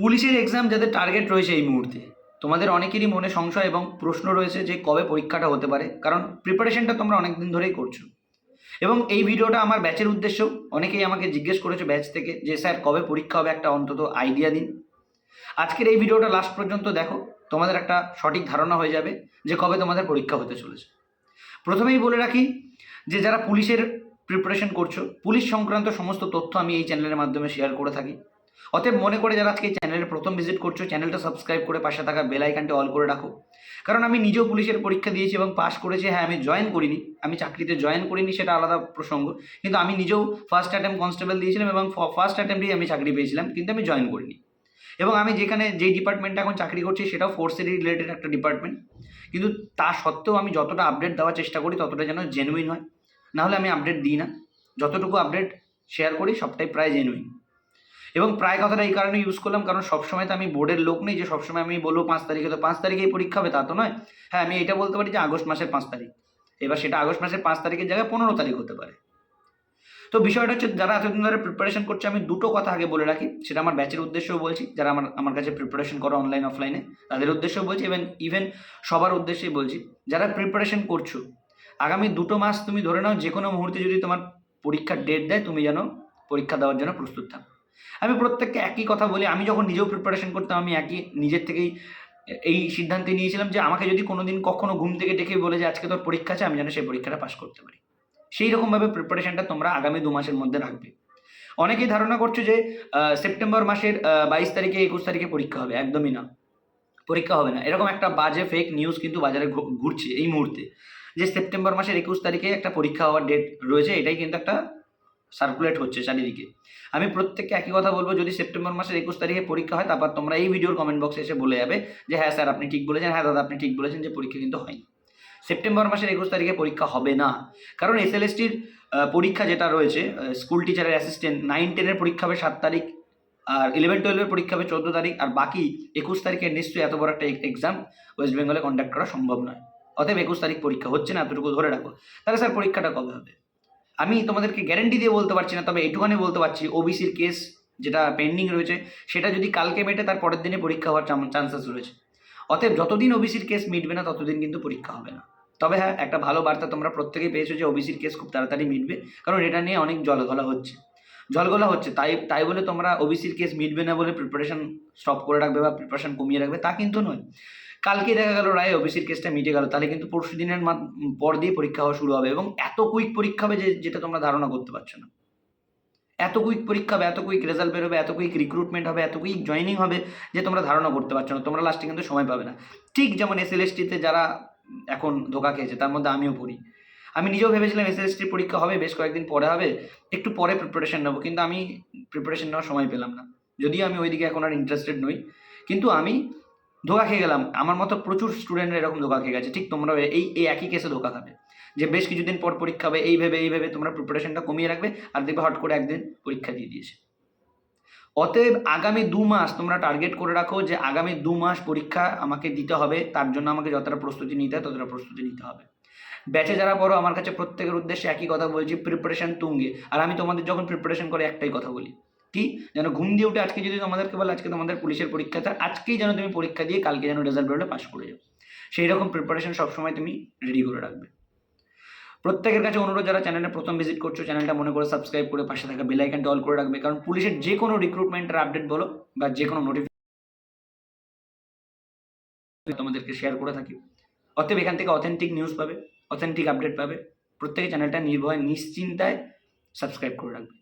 পুলিশের এক্সাম যাদের টার্গেট রয়েছে এই মুহূর্তে, তোমাদের অনেকেরই মনে সংশয় এবং প্রশ্ন রয়েছে যে কবে পরীক্ষাটা হতে পারে, কারণ প্রিপারেশনটা তোমরা অনেক দিন ধরেই করছ। এবং এই ভিডিওটা আমার ব্যাচের উদ্দেশ্য অনেকেই আমাকে জিজ্ঞেস করেছে ব্যাচ থেকে যে, স্যার, কবে পরীক্ষা হবে? একটা অন্তত আইডিয়া দিন। আজকের এই ভিডিওটা লাস্ট পর্যন্ত দেখো, তোমাদের একটা সঠিক ধারণা হয়ে যাবে যে কবে তোমাদের পরীক্ষা হতে চলেছে। প্রথমেই বলে রাখি যে, যারা পুলিশের প্রিপারেশন করছ, পুলিশ সংক্রান্ত সমস্ত তথ্য আমি এই চ্যানেলের মাধ্যমে শেয়ার করে থাকি। অতএব মনে করে যারা আজকে চ্যানেলে প্রথম ভিজিট করছ, চ্যানেলটা সাবস্ক্রাইব করে পাশে থাকা বেল আইকনটা অল করে রাখো। কারণ আমি নিজেও পুলিশের পরীক্ষা দিয়েছি এবং পাস করেছি হ্যাঁ আমি জয়েন করিনি। আমি চাকরিতে জয়েন করিনি, সেটা আলাদা প্রসঙ্গ। কিন্তু আমি নিজেও ফার্স্ট অ্যাটেম্প কনস্টেবল দিয়েছিলাম এবং ফার্স্ট অ্যাটেম্পেই আমি চাকরি পেয়েছিলাম, কিন্তু আমি জয়েন করিনি। এবং আমি যেখানে যেই ডিপার্টমেন্টে এখন চাকরি করছি, সেটাও ফোর্সেরই রিলেটেড একটা ডিপার্টমেন্ট কিন্তু তা সত্ত্বেও আমি যতটা আপডেট দেওয়ার চেষ্টা করি, ততটা যেন জেনুইন হয়। নাহলে আমি আপডেট দিই না। যতটুকু আপডেট শেয়ার করি, সবটাই প্রায় জেনুইন এবং প্রায় কথাটা এই কারণে ইউজ করলাম, কারণ সবসময় তো আমি বোর্ডের লোক নেই যে সবসময় আমি বলব পাঁচ তারিখে, তো পাঁচ তারিখেই পরীক্ষা হবে, তা তো নয়। হ্যাঁ আমি এটা বলতে পারি যে আগস্ট মাসের পাঁচ তারিখ। এবার সেটা আগস্ট মাসের পাঁচ তারিখের জায়গায় পনেরো তারিখ হতে পারে। তো বিষয়টা হচ্ছে যারা এতদিন ধরে প্রিপারেশন করছে, আমি দুটো কথা আগে বলে রাখি। সেটা আমার ব্যাচের উদ্দেশ্যও বলছি, যারা আমার আমার কাছে প্রিপারেশন করো অনলাইন অফলাইনে তাদের উদ্দেশ্যও বলছি ইভেন ইভেন সবার উদ্দেশ্যেই বলছি, যারা প্রিপারেশন করছ, আগামী দুটো মাস তুমি ধরে নাও যে কোনো মুহূর্তে যদি তোমার পরীক্ষার ডেট দেয়, তুমি যেন পরীক্ষা দেওয়ার জন্য প্রস্তুত থাকো। আমি প্রত্যেককে একই কথা বলি, আমি যখন নিজেও প্রিপারেশন করতাম, আমি একই নিজের থেকেই এই সিদ্ধান্তে নিয়েছিলাম যে আমাকে যদি কোনো দিন কখনো ঘুম থেকে ডেকে বলে যে আজকে তোর পরীক্ষা আছে, আমি যেন সেই পরীক্ষাটা পাশ করতে পারি। সেই রকমভাবে প্রিপারেশনটা তোমরা আগামী দু মাসের মধ্যে রাখবে। অনেকেই ধারণা করছ যে সেপ্টেম্বর মাসের বাইশ তারিখে, একুশ তারিখে পরীক্ষা হবে। একদমই না। পরীক্ষা হবে না। এরকম একটা বাজে ফেক নিউজ কিন্তু বাজারে ঘুরছে এই মুহূর্তে। যে সেপ্টেম্বর মাসের একুশ তারিখে একটা পরীক্ষা হওয়ার ডেট রয়েছে, এটাই কিন্তু একটা সার্কুলেট হচ্ছে চারিদিকে। আমি প্রত্যেককে একই কথা বলব, যদি সেপ্টেম্বর মাসের একুশ তারিখে পরীক্ষা হয়, তারপর তোমরা এই ভিডিওর কমেন্ট বক্সে এসে বলে যাবে যে হ্যাঁ স্যার, আপনি ঠিক বলেছেন। হ্যাঁ দাদা, আপনি ঠিক বলেছেন যে, পরীক্ষা কিন্তু হয়নি। সেপ্টেম্বর মাসের একুশ তারিখে পরীক্ষা হবে না। কারণ এস এল এসটির পরীক্ষা যেটা রয়েছে স্কুল টিচারের অ্যাসিস্ট্যান্ট নাইন টেনের পরীক্ষা হবে সাত তারিখ, আর ইলেভেন টুয়েলভের পরীক্ষা হবে চোদ্দ তারিখ, আর বাকি একুশ তারিখে নিশ্চয়ই এত বড় একটা এক্সাম ওয়েস্ট বেঙ্গলে কন্ডাক্ট করা সম্ভব নয়। অতএব একুশ তারিখ পরীক্ষা হচ্ছে না, এতটুকু ধরে রাখো। তাহলে স্যার, পরীক্ষাটা কবে হবে? আমি তোমাদেরকে গ্যারেন্টি দিয়ে বলতে পারছি না, তবে এইটুখানি বলতে পারছি ওবিসির কেস যেটা পেন্ডিং রয়েছে, সেটা যদি কালকে মেটে তার পরের দিনে পরীক্ষা হওয়ার চান্সেস রয়েছে। অতএব যতদিন ওবিসির কেস মিটবে না, ততদিন কিন্তু পরীক্ষা হবে না। তবে হ্যাঁ একটা ভালো বার্তা তোমরা প্রত্যেকেই পেয়েছ যে ওবিসির কেস খুব তাড়াতাড়ি মিটবে, কারণ এটা নিয়ে অনেক জলগলা হচ্ছে। জলগলা হচ্ছে, তাই তাই বলে তোমরা ওবিসির কেস মিটবে না বলে প্রিপারেশন স্টপ করে রাখবে বা প্রিপারেশন কমিয়ে রাখবে, তা কিন্তু নয়। কালকে দেখা গেল রায় ওবিসির কেসটা মিটে গেল। তাহলে কিন্তু পরশু দিনের পর দিয়ে পরীক্ষা হওয়া শুরু হবে এবং এত কুইক পরীক্ষা হবে যে, যেটা তোমরা ধারণা করতে পারছ না। এত কুইক পরীক্ষা হবে, এত কুইক রেজাল্ট বেরোবে এত কুইক রিক্রুটমেন্ট হবে, এত কুইক জয়নিং হবে যে, তোমরা ধারণা করতে পারছ না। তোমরা লাস্টে কিন্তু সময় পাবে না। ঠিক যেমন এস এল এসটিতে যারা এখন ধোকা খেয়েছে, তার মধ্যে আমিও পড়ি। আমি নিজেও ভেবেছিলাম এস এসটির পরীক্ষা হবে, বেশ কয়েকদিন পরে হবে, একটু পরে প্রিপারেশন নেব, কিন্তু আমি প্রিপারেশন নেওয়ার সময় পেলাম না। যদিও আমি ওইদিকে এখন আর ইন্টারেস্টেড নই, কিন্তু আমি ধোকা খেয়ে গেলাম। আমার মতো প্রচুর স্টুডেন্টরা এরকম ধোকা খেয়ে গেছে। ঠিক তোমরা এই এই একই কেসে ধোকা খাবে। যে বেশ কিছুদিন পর পরীক্ষা হবে, এই ভেবে এই ভেবে তোমরা প্রিপারেশনটা কমিয়ে রাখবে আর দেখবে হট করে একদিন পরীক্ষা দিয়ে দিয়েছে। অতএব আগামী দু মাস তোমরা টার্গেট করে রাখো যে আগামী দু মাস পরীক্ষা আমাকে দিতে হবে, তার জন্য আমাকে যতটা প্রস্তুতি নিতে হয় ততটা প্রস্তুতি নিতে হবে। ব্যাচে যারা পড়ো, আমার কাছে প্রত্যেকের উদ্দেশ্যে একই কথা বলছি প্রিপারেশন তুঙ্গে। আর আমি তোমাদের যখন প্রিপারেশন করে একটাই কথা বলি কি যেন ঘুম দিয়ে উঠে আজকে যদি তোমাদেরকে বলে আজকে তোমাদের পুলিশের পরীক্ষা আছে আজকেই যেন তুমি পরীক্ষা দিয়ে কালকে যেন রেজাল্ট বেরোলে পাস করে যাও। সেই রকম প্রিপারেশন সবসময় তুমি রেডি করে রাখবে। প্রত্যেকের কাছে অনুরোধ, যারা চ্যানেলে প্রথম ভিজিট করছ চ্যানেলটা মনে করে সাবস্ক্রাইব করে পাশে থাকা বেল আইকনটা অল করে রাখবে। কারণ পুলিশের যে কোনো রিক্রুটমেন্টের আপডেট বলো বা যে কোনো নোটিফিকেশন তোমাদেরকে শেয়ার করে থাকি। অতএব এখান থেকে অথেন্টিক নিউজ পাবে অথেন্টিক আপডেট পাবে। প্রত্যেকে চ্যানেলটা নির্ভয়, নিশ্চিন্তায় সাবস্ক্রাইব করে রাখবে।